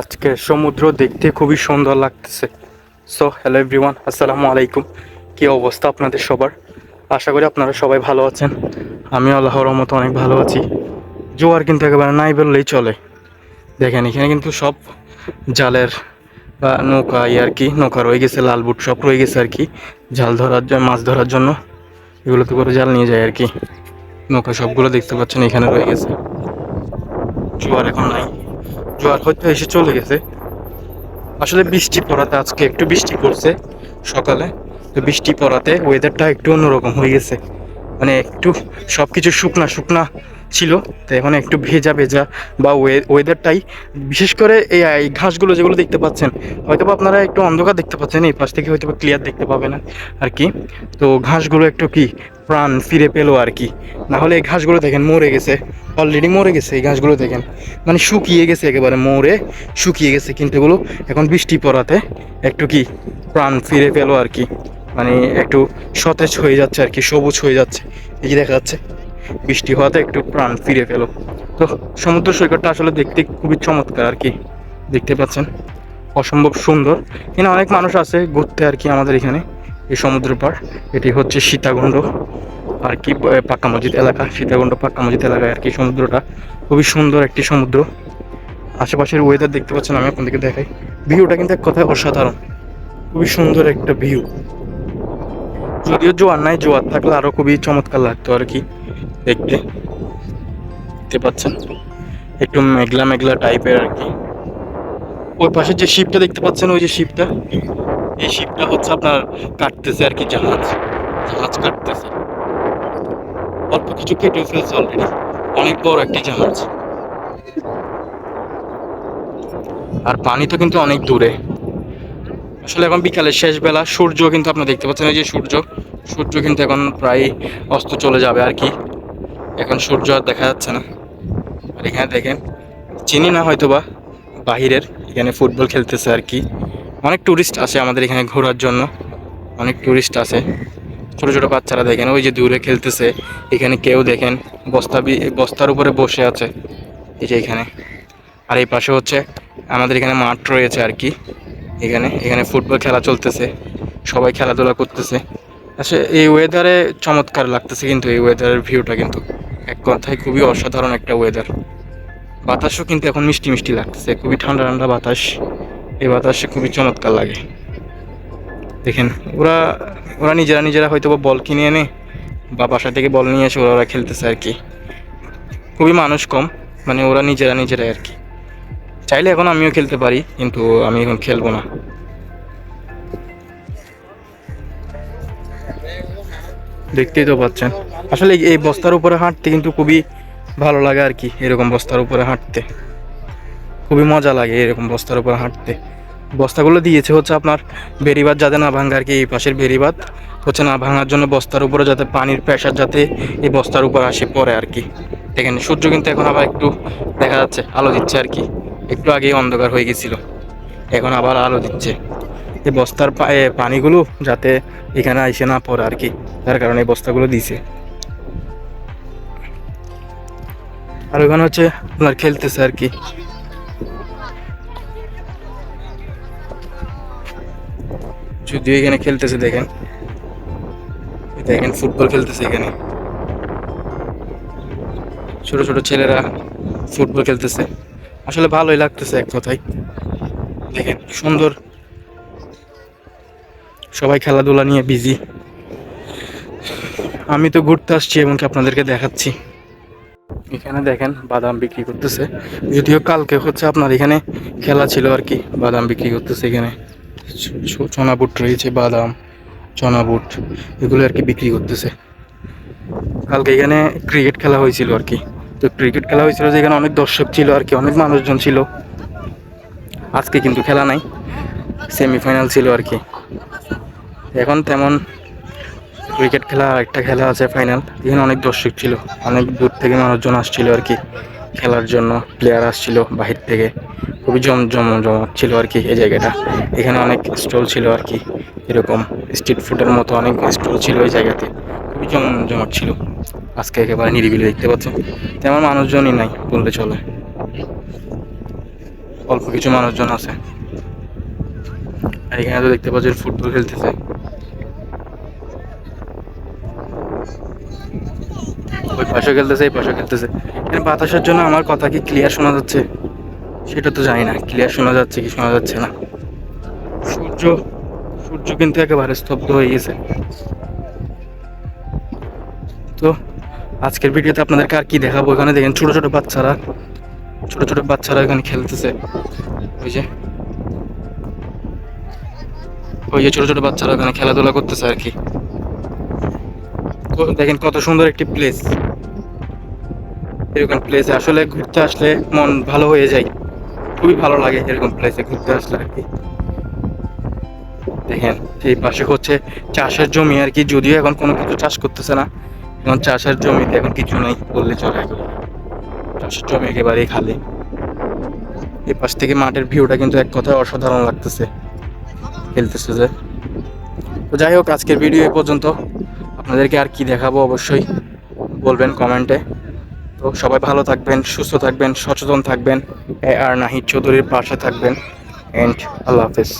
আজকে সমুদ্র দেখতে খুবই সুন্দর লাগতেছে। সো হ্যালো এভরিওয়ান আসসালামু আলাইকুম। কি অবস্থা আপনাদের সবার? আশা করি আপনারা সবাই ভালো আছেন। আমি আল্লাহর মতো অনেক ভালো আছি। জোয়ার কিন্তু একেবারে নাই বললেই চলে। দেখেন, এখানে কিন্তু সব জালের, বা নৌকা আর কি, নৌকা রয়ে গেছে লাল বুট সব রয়ে গেছে আর কি। জাল ধরার জন্য মাছ ধরার জন্য এগুলোতে করে জাল নিয়ে যায় আর কি। নৌকা সবগুলো দেখতে পাচ্ছেন, এখানে রয়ে গেছে। জোয়ার এখন নাই। জোয়ার হয়তো এসে চলে গেছে। আসলে বৃষ্টি পড়াতে আজকে একটু বৃষ্টি পড়ছে সকালে। তো বৃষ্টি পড়াতে ওয়েদারটা একটু অন্যরকম হয়ে গেছে। মানে একটু সব কিছু শুকনা শুকনা ছিল। তো এখন একটু ভেজা ভেজা বা ওয়েদারটাই বিশেষ করে এই ঘাসগুলো যেগুলো দেখতে পাচ্ছেন হয়তো আপনারা একটু অন্ধকার দেখতে পাচ্ছেন, এই পাশ থেকে হয়তো ক্লিয়ার দেখতে পাবে না আর কি। তো ঘাসগুলো একটু কি প্রাণ ফিরে পেল আর কি। না হলে এই ঘাসগুলো দেখেন মরে গেছে। অলরেডি মরে গেছে এই ঘাসগুলো দেখেন। মানে শুকিয়ে গেছে একেবারে, মরে শুকিয়ে গেছে কিন্তু এগুলো। এখন বৃষ্টি পড়াতে একটু কি প্রাণ ফিরে পেল আর কি। মানে একটু সতেজ হয়ে যাচ্ছে আর কি, সবুজ হয়ে যাচ্ছে। এই দেখা যাচ্ছে, বৃষ্টি হওয়াতে একটু প্রাণ ফিরে পেল। তো সমুদ্র সৈকতটা আসলে দেখতে খুবই চমৎকার আর কি। দেখতে পাচ্ছেন? অসম্ভব সুন্দর। এখানে অনেক মানুষ আছে ঘুরতে আর কি আমাদের এখানে। এই সমুদ্র পাড় এটি হচ্ছে সীতাকুণ্ড। আর কি পাক্কা মসজিদ এলাকা। সীতাকুণ্ড পাক্কা মসজিদ এলাকায় আর কি সমুদ্রটা। খুবই সুন্দর একটি সমুদ্র। আশেপাশের ওয়েদার দেখতে পাচ্ছেন, আমি আপনাদেরকে দেখাই। ভিউটা কিন্তু এক কথায় অসাধারণ। খুবই সুন্দর একটা ভিউ যদিও জোয়ার নাই, জোয়ার থাকলে আরও খুবই চমৎকার লাগতো আর কি দেখতে। দেখতে পাচ্ছেন? একটু মেঘলা মেঘলা টাইপের আর কি। ওই পাশে যে শিপটা দেখতে পাচ্ছেন, ওই যে শিপটা এই শিপটা হচ্ছে আপনার কাটতেছে আর কি জাহাজ। জাহাজ কাটতেছে। অল্প কিছু কেটে ফেলছে অলরেডি অনেক বড় একটি জাহাজ। আর পানি তো কিন্তু অনেক দূরে। আসলে এখন বিকালের শেষ বেলা, সূর্য কিন্তু আপনারা দেখতে পাচ্ছেন, এই যে সূর্য। সূর্য কিন্তু এখন প্রায় অস্ত চলে যাবে আর কি। এখন সূর্য আর দেখা যাচ্ছে না। আর এখানে দেখেন, চিনি না হয়তো বা বাহিরের, এখানে ফুটবল খেলতেছে আর কি। অনেক টুরিস্ট আসে আমাদের এখানে ঘোরার জন্য। অনেক টুরিস্ট আসে। ছোটো ছোটো বাচ্চারা দেখেন, ওই যে দূরে খেলতেছে। এখানে কেউ দেখেন, বস্তা বস্তার উপরে বসে আছে। এই যে এখানে। আর এই পাশে হচ্ছে আমাদের এখানে মাঠ রয়েছে আর কি। এখানে এখানে ফুটবল খেলা চলতেছে। সবাই খেলাধুলা করতেছে। আচ্ছা এই ওয়েদারে চমৎকার লাগতেছে কিন্তু এই ওয়েদারের ভিউটা কিন্তু। এক কথায় খুবই অসাধারণ একটা ওয়েদার বাতাসও কিন্তু এখন মিষ্টি মিষ্টি লাগতেছে। খুবই ঠান্ডা ঠান্ডা বাতাস। এই বাতাসে খুবই চমৎকার লাগে। দেখেন, ওরা ওরা নিজেরা নিজেরা হয়তো বা বল কিনে এনে বা বাসা থেকে বল নিয়ে এসে ওরা ওরা খেলতেছে আর কি। খুবই মানুষ কম মানে ওরা নিজেরা নিজেরাই আর কি। চাইলে এখন আমিও খেলতে পারি, কিন্তু আমি এখন খেলব না। দেখতেই তো পাচ্ছেন। আসলে এই- এই বস্তার উপরে হাঁটতে কিন্তু খুবই ভালো লাগে আর কি, এরকম বস্তার উপরে হাঁটতে। খুবই মজা লাগে এরকম বস্তার উপর হাঁটতে। বস্তাগুলো দিয়েছে হচ্ছে আপনার বেরিবাদ যাতে না ভাঙে আর কি, এই পাশের বেরিবাদ হচ্ছে না ভাঙার জন্য বস্তার উপরে যাতে পানির প্রেশার যাতে এই বস্তার উপর আসে, পড়ে আর কি। দেখেন, সূর্য কিন্তু এখন আবার একটু দেখা যাচ্ছে, আলো দিচ্ছে আর কি। একটু আগেই অন্ধকার হয়ে গেছিল, এখন আবার আলো দিচ্ছে। এই বস্তার পায়ে পানিগুলো যাতে এখানে আইসে না পড়ে আর কি তার কারণে এই বস্তাগুলো দিছে আর ওখানে হচ্ছে আপনার খেলতেছে আর কি। যদিও এখানে খেলতেছে, দেখেন। দেখেন, ফুটবল খেলতেছে এখানে। ছোট ছোট ছেলেরা ফুটবল খেলতেছে। আসলে ভালোই লাগতেছে এক কথায়। দেখেন, সুন্দর। সবাই খেলাধুলা নিয়ে বিজি আমি তো ঘুরতে আসছি এবং আপনাদেরকে দেখাচ্ছি। এখানে দেখেন, বাদাম বিক্রি করতেছে। যদিও কালকে হচ্ছে আপনার এখানে খেলা ছিল আর কি, বাদাম বিক্রি করতেছে এখানে। ছ- ছ- চনা বুট রয়েছে, বাদাম চনাবুট এগুলো আর কি বিক্রি করতেছে। কালকে এখানে ক্রিকেট খেলা হয়েছিল আর কি। তো ক্রিকেট খেলা হয়েছিল যেখানে অনেক দর্শক ছিল আর কি, অনেক মানুষজন ছিল। আজকে কিন্তু খেলা নাই সেমিফাইনাল ছিল আর কি। এখন তেমন ক্রিকেট খেলা একটা খেলা আছে ফাইনাল এখানে অনেক দর্শক ছিল, অনেক দূর থেকে মানুষজন আসছিল আর কি। খেলার জন্য প্লেয়ার আসছিল বাহির থেকে। খুবই জম জম জমাট ছিল আর কি এই জায়গাটা। এখানে অনেক স্টল ছিল আর কি, এরকম স্ট্রিট ফুডের মতো অনেক স্টল ছিল এই জায়গাতে। খুবই জম জমাট ছিল। আজকে একেবারে নিরিবিলি দেখতে পাচ্ছেন। তেমন মানুষজনই নাই বললে চলে। অল্প কিছু মানুষজন আছে। আর এখানে তো দেখতে পাচ্ছি ফুটবল খেলতেছে। পাশে খেলতেছে, এই পাশে খেলতেছে। এখানে বাতাসের জন্য আমার কথা কি ক্লিয়ার শোনা যাচ্ছে? সেটা তো জানি না ক্লিয়ার শোনা যাচ্ছে কি শোনা যাচ্ছে না। সূর্য সূর্য কিন্তু একেবারে স্তব্ধ হয়ে গেছে। তো, আজকের ভিডিওতে আপনাদেরকে আর কি দেখাবো? এখানে দেখেন ছোট ছোট বাচ্চারা, ছোট ছোট বাচ্চারা এখানে খেলতেছে। ওই যে ওই যে ছোট ছোট বাচ্চারা এখানে খেলাধুলা করতেছে আর কি। দেখেন কত সুন্দর একটি প্লেস এরকম প্লেসে আসলে ঘুরতে আসলে মন ভালো হয়ে যায়। খুবই ভালো লাগে এরকম প্লেসে ঘুরতে আসলে আর কি। দেখেন, এই পাশে হচ্ছে চাষের জমি আর কি, যদিও এখন কোনো কিছু চাষ করতেছে না, এখন চাষের জমিতে এখন কিছু নেই বললে চলে। একেবারে চাষের জমি একেবারেই খালি। এই পাশ থেকে মাঠের ভিউটা কিন্তু এক কথায় অসাধারণ লাগতেছে। খেলতেছে যে। তো যাই হোক, আজকের ভিডিও এ পর্যন্ত। আপনাদেরকে আর কি দেখাবো অবশ্যই, বলবেন কমেন্টে তো সবাই ভালো থাকবেন, সুস্থ থাকবেন, সচেতন থাকবেন। আর নাহিদ চৌধুরীর পাশে থাকবেন। অ্যান্ড আল্লাহ হাফেজ।